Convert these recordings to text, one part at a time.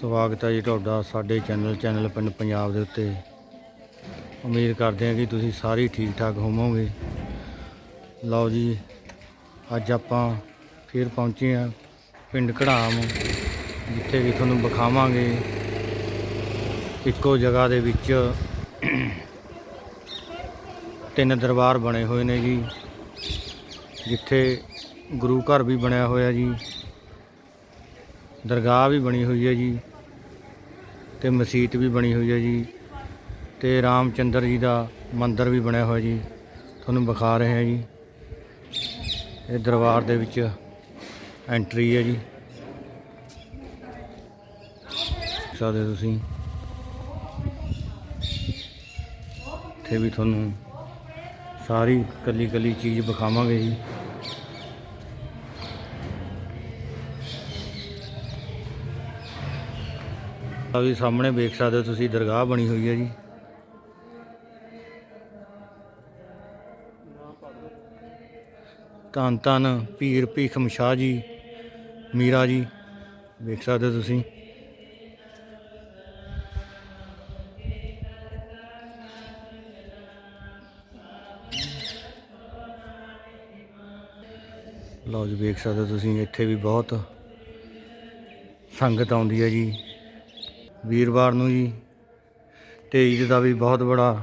ਸਵਾਗਤ ਹੈ ਜੀ ਤੁਹਾਡਾ ਸਾਡੇ ਚੈਨਲ ਚੈਨਲ ਪਿੰਡ ਪੰਜਾਬ ਦੇ ਉੱਤੇ। ਉਮੀਦ ਕਰਦੇ ਹਾਂ ਕਿ ਤੁਸੀਂ ਸਾਰੇ ਠੀਕ ਠਾਕ ਹੋਵੋਗੇ। ਲਓ ਜੀ, ਅੱਜ ਆਪਾਂ ਫਿਰ ਪਹੁੰਚੇ ਹਾਂ ਪਿੰਡ ਕੜਾਮ ਜਿੱਥੇ ਕਿ ਤੁਹਾਨੂੰ ਵਿਖਾਵਾਂਗੇ ਇੱਕੋ ਜਗ੍ਹਾ ਦੇ ਵਿੱਚ ਤਿੰਨ ਦਰਬਾਰ ਬਣੇ ਹੋਏ ਨੇ ਜੀ, ਜਿੱਥੇ ਗੁਰੂ ਘਰ ਵੀ ਬਣਿਆ ਹੋਇਆ ਜੀ। ਦਰਗਾਹ ਵੀ ਬਣੀ ਹੋਈ ਹੈ ਜੀ ਤੇ ਮਸਜਿਦ ਵੀ ਬਣੀ ਹੋਈ ਹੈ ਜੀ ਤੇ ਰਾਮਚੰਦਰ ਜੀ ਦਾ ਮੰਦਿਰ ਵੀ ਬਣਿਆ ਹੋਇਆ ਜੀ। ਤੁਹਾਨੂੰ ਵਿਖਾ ਰਹੇ ਹਾਂ ਜੀ। ਇਹ ਦਰਬਾਰ ਦੇ ਵਿੱਚ ਐਂਟਰੀ ਹੈ ਜੀ। ਸਕਦੇ ਤੁਸੀਂ। ਇੱਥੇ ਵੀ ਤੁਹਾਨੂੰ ਸਾਰੀ ਕੱਲੀ ਕੱਲੀ ਚੀਜ਼ ਵਿਖਾਵਾਂਗੇ ਜੀ। ਆ ਵੀ ਸਾਹਮਣੇ ਵੇਖ ਸਕਦੇ ਹੋ ਤੁਸੀਂ, ਦਰਗਾਹ ਬਣੀ ਹੋਈ ਹੈ ਜੀ। ਧੰਨ ਧੰਨ ਪੀਰ ਭੀਖਮ ਸ਼ਾਹ ਜੀ, ਮੀਰਾ ਜੀ, ਵੇਖ ਸਕਦੇ ਹੋ ਤੁਸੀਂ। ਲਓ ਜੀ, ਵੇਖ ਸਕਦੇ ਹੋ ਤੁਸੀਂ, ਇੱਥੇ ਵੀ ਬਹੁਤ ਸੰਗਤ ਆਉਂਦੀ ਹੈ ਜੀ। ਵੀਰਵਾਰ ਨੂੰ ਜੀ। ਤੇਜ਼ ਦਾ ਵੀ ਬਹੁਤ ਬੜਾ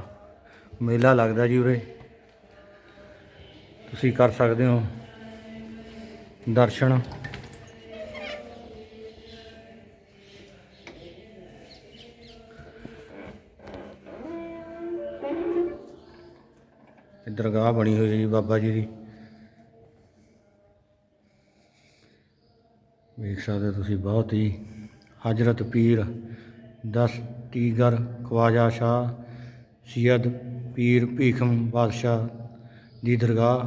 ਮੇਲਾ ਲੱਗਦਾ ਜੀ ਉਰੇ। ਤੁਸੀਂ ਕਰ ਸਕਦੇ ਹੋ ਦਰਸ਼ਨ। ਦਰਗਾਹ ਬਣੀ ਹੋਈ ਹੈ ਜੀ ਬਾਬਾ ਜੀ ਦੀ। ਵੇਖ ਸਕਦੇ ਹੋ ਤੁਸੀਂ, ਬਹੁਤ ਹੀ ਹਜ਼ਰਤ ਪੀਰ ਦਸ ਦਸਤੀਗਰ ਖਵਾਜਾ ਸ਼ਾਹ, ਸ਼ੀਅਦ ਪੀਰ ਭੀਖਮ ਬਾਦਸ਼ਾਹ ਦੀ ਦਰਗਾਹ।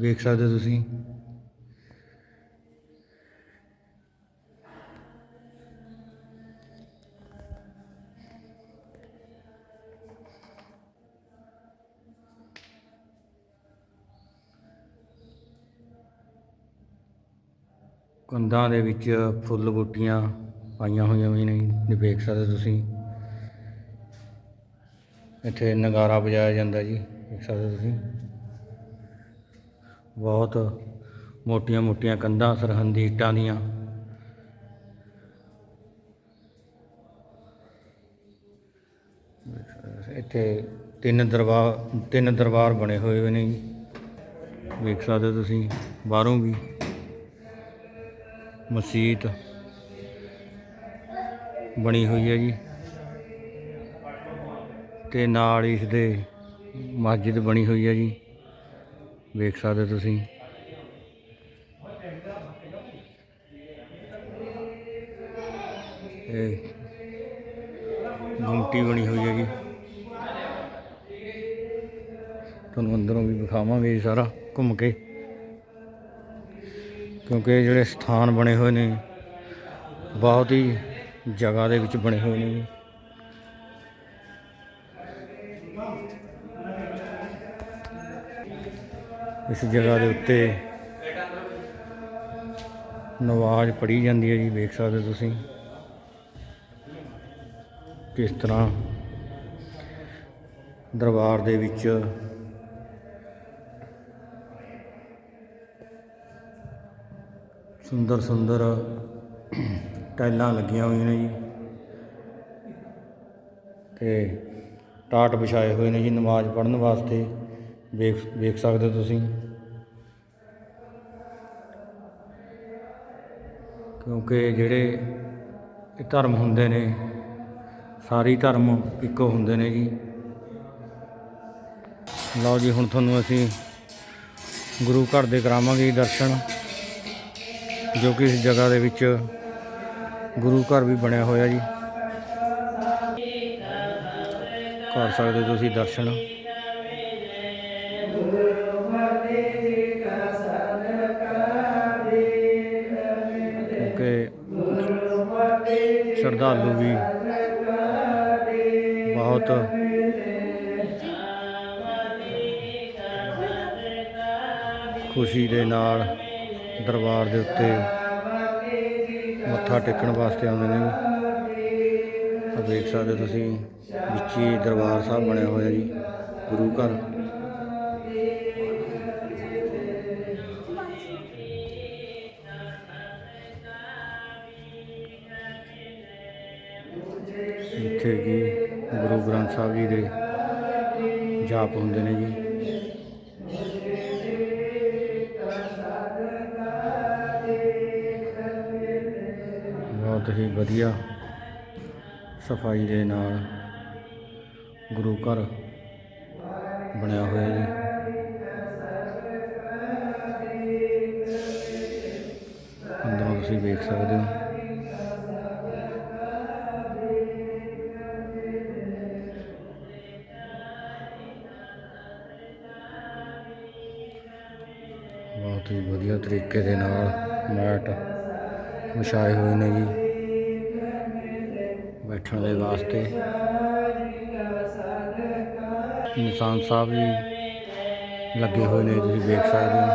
ਵੇਖ ਸਕਦੇ ਹੋ ਤੁਸੀਂ। ਕੰਧਾਂ ਦੇ ਵਿੱਚ ਫੁੱਲ ਬੂਟੀਆਂ ਪਾਈਆਂ ਹੋਈਆਂ ਵੀ ਨੇ ਜੀ ਵੇਖ ਸਕਦੇ ਤੁਸੀਂ। ਇੱਥੇ ਨਗਾਰਾ ਵਜਾਇਆ ਜਾਂਦਾ ਜੀ ਦੇਖ ਸਕਦੇ ਤੁਸੀਂ। ਬਹੁਤ ਮੋਟੀਆਂ ਮੋਟੀਆਂ ਕੰਧਾਂ, ਸਰਹੰਦੀ ਇੱਟਾਂ ਦੀਆਂ। ਇੱਥੇ ਤਿੰਨ ਦਰਬਾਰ ਤਿੰਨ ਦਰਬਾਰ ਬਣੇ ਹੋਏ ਹੋਏ ਨੇ ਜੀ। ਵੇਖ ਸਕਦੇ ਹੋ ਤੁਸੀਂ, ਬਾਹਰੋਂ ਵੀ। ਮਸਜਿਦ। ਬਣੀ ਹੋਈ ਹੈ ਜੀ ਤੇ ਨਾਲ ਇਸ ਦੇ ਮਸਜਿਦ ਬਣੀ ਹੋਈ ਹੈ ਜੀ ਵੇਖ ਸਕਦੇ ਤੁਸੀਂ। ਇਹ ਗੁੰਮਟੀ ਬਣੀ ਹੋਈ ਹੈ ਜੀ ਤੁਹਾਨੂੰ ਅੰਦਰੋਂ ਵੀ ਵਿਖਾਵਾਂਗੇ ਜੀ ਸਾਰਾ ਘੁੰਮ ਕੇ। ਕਿਉਂਕਿ ਜਿਹੜੇ ਸਥਾਨ ਬਣੇ ਹੋਏ ਨੇ, ਬਹੁਤ ਹੀ ਜਗ੍ਹਾ ਦੇ ਵਿੱਚ ਬਣੇ ਹੋਏ ਨੇ ਜੀ। ਇਸ ਜਗ੍ਹਾ ਦੇ ਉੱਤੇ ਨਵਾਜ਼ ਪੜ੍ਹੀ ਜਾਂਦੀ ਹੈ ਜੀ, ਵੇਖ ਸਕਦੇ ਹੋ ਤੁਸੀਂ ਕਿਸ ਤਰ੍ਹਾਂ ਦਰਬਾਰ ਦੇ ਵਿੱਚ ਸੁੰਦਰ ਸੁੰਦਰ ਟਾਈਲਾਂ ਲੱਗੀਆਂ ਹੋਈਆਂ ਨੇ ਜੀ। ਤੇ ਟਾਟ ਵਿਛਾਏ ਹੋਏ ਨੇ ਜੀ ਨਮਾਜ਼ ਪੜ੍ਹਨ ਵਾਸਤੇ। ਵੇਖ ਵੇਖ ਸਕਦੇ ਹੋ ਤੁਸੀਂ। ਕਿਉਂਕਿ ਜਿਹੜੇ ਧਰਮ ਹੁੰਦੇ ਨੇ, ਸਾਰੇ ਧਰਮ ਇੱਕੋ ਹੁੰਦੇ ਨੇ ਜੀ। ਲਓ ਜੀ, ਹੁਣ ਤੁਹਾਨੂੰ ਅਸੀਂ ਗੁਰੂ ਘਰ ਦੇ ਕਰਾਵਾਂਗੇ ਦਰਸ਼ਨ, ਜੋ ਕਿ ਇਸ ਜਗ੍ਹਾ ਦੇ ਵਿੱਚ ਗੁਰੂ ਘਰ ਵੀ ਬਣਿਆ ਹੋਇਆ ਜੀ। ਕਰ ਸਕਦੇ ਹੋ ਤੁਸੀਂ ਦਰਸ਼ਨ। ਕਿਉਂਕਿ ਸ਼ਰਧਾਲੂ ਵੀ ਬਹੁਤ। ਖੁਸ਼ੀ ਦੇ ਨਾਲ ਦਰਬਾਰ ਦੇ ਉੱਤੇ ਮੱਥਾ ਟੇਕਣ ਵਾਸਤੇ ਆਉਂਦੇ ਨੇ ਆ ਦੇਖ ਸਕਦੇ ਹੋ ਤੁਸੀਂ, ਵਿੱਚ ਹੀ ਦਰਬਾਰ ਸਾਹਿਬ ਬਣਿਆ ਹੋਇਆ ਜੀ, ਗੁਰੂ ਘਰ। ਇੱਥੇ ਕੀ ਗੁਰੂ ਗ੍ਰੰਥ ਸਾਹਿਬ ਜੀ ਦੇ ਜਾਪ ਹੁੰਦੇ ਨੇ ਜੀ। ਬਹੁਤ ਹੀ ਵਧੀਆ ਸਫ਼ਾਈ ਦੇ ਨਾਲ ਗੁਰੂ ਘਰ ਬਣਿਆ ਹੋਇਆ ਜੀ। ਅੰਦਰੋਂ ਤੁਸੀਂ ਵੇਖ ਸਕਦੇ ਹੋ। ਬਹੁਤ ਹੀ ਵਧੀਆ ਤਰੀਕੇ ਦੇ ਨਾਲ ਮੈਟ ਵਿਛਾਏ ਹੋਏ ਨੇ ਜੀ। ਬੈਠਣ ਦੇ ਵਾਸਤੇ ਨਿਸ਼ਾਨ ਸਾਹਿਬ ਵੀ ਲੱਗੇ ਹੋਏ ਨੇ ਤੁਸੀਂ ਵੇਖ ਸਕਦੇ ਹੋ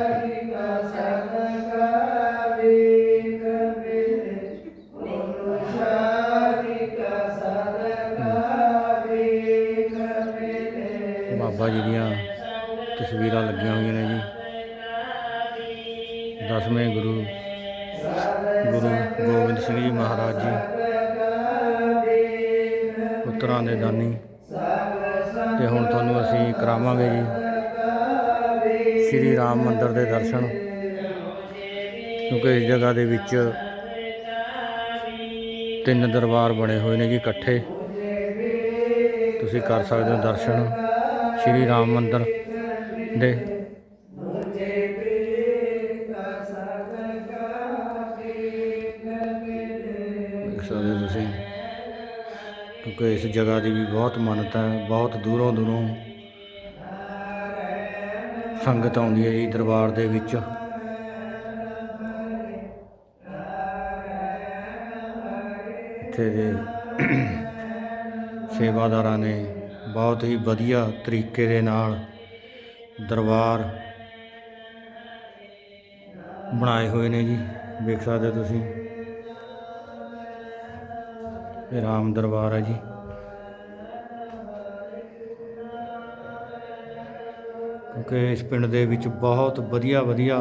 ਬਾਬਾ ਜੀ ਦੀਆਂ ਤਸਵੀਰਾਂ ਲੱਗੀਆਂ ਹੋਈਆਂ ਨੇ ਜੀ ਦਸਵੇਂ ਗੁਰੂ ਗੁਰੂ ਗੋਬਿੰਦ ਸਿੰਘ ਜੀ ਮਹਾਰਾਜ ਜੀ ਪੁੱਤਰਾਂ ਦੇ ਦਾਨੀ ਤੇ ਹੁਣ ਤੁਹਾਨੂੰ ਅਸੀਂ ਕਰਾਵਾਂਗੇ ਜੀ। ਸ਼੍ਰੀ ਰਾਮ ਮੰਦਿਰ ਦੇ ਦਰਸ਼ਨ। ਕਿਉਂਕਿ ਇਸ ਜਗ੍ਹਾ ਦੇ ਵਿੱਚ ਤਿੰਨ ਦਰਬਾਰ ਬਣੇ ਹੋਏ ਨੇ ਜੀ ਇਕੱਠੇ। ਤੁਸੀਂ ਕਰ ਸਕਦੇ ਹੋ ਦਰਸ਼ਨ ਸ਼੍ਰੀ ਰਾਮ ਮੰਦਿਰ ਦੇ। ਦੇਖ ਸਕਦੇ ਹੋ ਤੁਸੀਂ। ਕਿਉਂਕਿ ਇਸ ਜਗ੍ਹਾ ਦੀ ਵੀ ਬਹੁਤ ਮਾਨਤਾ ਹੈ, ਬਹੁਤ ਦੂਰੋਂ ਦੂਰੋਂ ਸੰਗਤ ਆਉਂਦੀ ਹੈ ਜੀ ਦਰਬਾਰ ਦੇ ਵਿੱਚ। ਇੱਥੇ ਦੇ ਸੇਵਾਦਾਰਾਂ ਨੇ ਬਹੁਤ ਹੀ ਵਧੀਆ ਤਰੀਕੇ ਦੇ ਨਾਲ ਦਰਬਾਰ ਬਣਾਏ ਹੋਏ ਨੇ ਜੀ। ਵੇਖ ਸਕਦੇ ਹੋ ਤੁਸੀਂ। ਇਹ ਰਾਮ ਦਰਬਾਰ ਹੈ ਜੀ। ਕਿਉਂਕਿ ਇਸ ਪਿੰਡ ਦੇ ਵਿੱਚ ਬਹੁਤ ਵਧੀਆ ਵਧੀਆ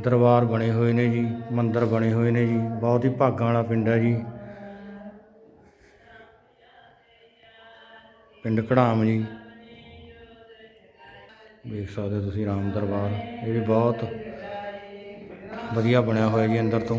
ਦਰਬਾਰ ਬਣੇ ਹੋਏ ਨੇ ਜੀ, ਮੰਦਿਰ ਬਣੇ ਹੋਏ ਨੇ ਜੀ, ਬਹੁਤ ਹੀ ਭਾਗਾਂ ਵਾਲਾ ਪਿੰਡ ਹੈ ਜੀ। ਪਿੰਡ ਕੜਾਮ ਜੀ। ਵੇਖ ਸਕਦੇ ਹੋ ਤੁਸੀਂ ਰਾਮ ਦਰਬਾਰ, ਇਹ ਵੀ ਬਹੁਤ ਵਧੀਆ ਬਣਿਆ ਹੋਇਆ ਜੀ ਅੰਦਰ ਤੋਂ।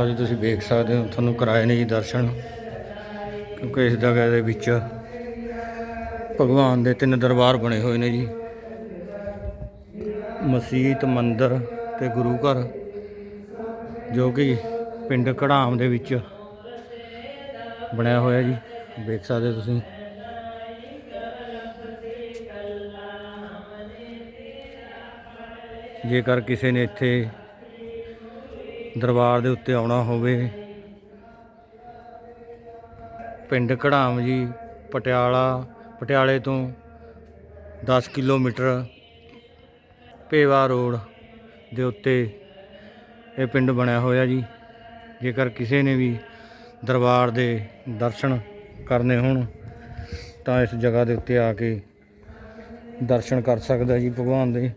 ਤੁਸੀਂ ਜੀ ਤੁਸੀਂ ਵੇਖ ਸਕਦੇ ਹੋ, ਤੁਹਾਨੂੰ ਕਰਾਏ ਨੇ ਜੀ ਦਰਸ਼ਨ। ਕਿਉਂਕਿ ਇਸ ਜਗ੍ਹਾ ਦੇ ਵਿੱਚ ਭਗਵਾਨ ਦੇ ਤਿੰਨ ਦਰਬਾਰ ਬਣੇ ਹੋਏ ਨੇ ਜੀ। ਮਸਜਿਦ, ਮੰਦਿਰ ਤੇ ਗੁਰੂ ਘਰ, ਜੋ ਕਿ ਪਿੰਡ ਕੜਾਮ ਦੇ ਵਿੱਚ ਬਣਿਆ ਹੋਇਆ ਜੀ। ਵੇਖ ਸਕਦੇ ਤੁਸੀਂ। ਜੇਕਰ ਕਿਸੇ ਨੇ ਇੱਥੇ ਦਰਬਾਰ ਦੇ ਉੱਤੇ ਆਉਣਾ ਹੋਵੇ। ਪਿੰਡ ਕੜਾਮ ਜੀ, ਪਟਿਆਲਾ, ਪਟਿਆਲੇ ਤੋਂ 10 ਕਿਲੋਮੀਟਰ ਪੇਵਾ ਰੋਡ ਦੇ ਉੱਤੇ ਇਹ ਪਿੰਡ ਬਣਿਆ ਹੋਇਆ ਜੀ। ਜੇਕਰ ਕਿਸੇ ਨੇ ਵੀ ਦਰਬਾਰ ਦੇ ਦਰਸ਼ਨ ਕਰਨੇ ਹੋਣ, ਤਾਂ ਇਸ ਜਗ੍ਹਾ ਦੇ ਉੱਤੇ ਆ ਕੇ ਦਰਸ਼ਨ ਕਰ ਸਕਦਾ ਜੀ ਭਗਵਾਨ ਦੇ।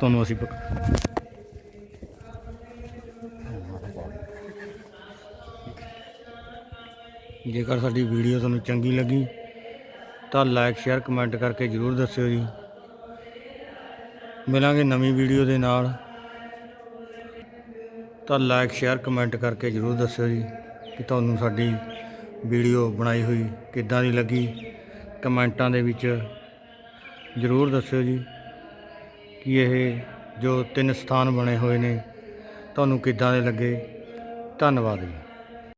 ਤੁਹਾਨੂੰ ਅਸੀਂ ਜੇਕਰ ਸਾਡੀ ਵੀਡੀਓ ਤੁਹਾਨੂੰ ਚੰਗੀ ਲੱਗੀ, ਤਾਂ ਲਾਈਕ ਸ਼ੇਅਰ ਕਮੈਂਟ ਕਰਕੇ ਜਰੂਰ ਦੱਸਿਓ ਜੀ। ਮਿਲਾਂਗੇ ਨਵੀਂ ਵੀਡੀਓ ਦੇ ਨਾਲ। ਤਾਂ ਲਾਈਕ ਸ਼ੇਅਰ ਕਮੈਂਟ ਕਰਕੇ ਜਰੂਰ ਦੱਸਿਓ ਜੀ ਕਿ ਤੁਹਾਨੂੰ ਸਾਡੀ ਵੀਡੀਓ ਬਣਾਈ ਹੋਈ ਕਿੱਦਾਂ ਦੀ ਲੱਗੀ। ਕਮੈਂਟਾਂ ਦੇ ਵਿੱਚ ਜਰੂਰ ਦੱਸਿਓ ਜੀ ਕਿ ਇਹ ਜੋ ਤਿੰਨ ਸਥਾਨ ਬਣੇ ਹੋਏ ਨੇ, ਤੁਹਾਨੂੰ ਕਿੱਦਾਂ ਦੇ ਲੱਗੇ। ਧੰਨਵਾਦ ਜੀ।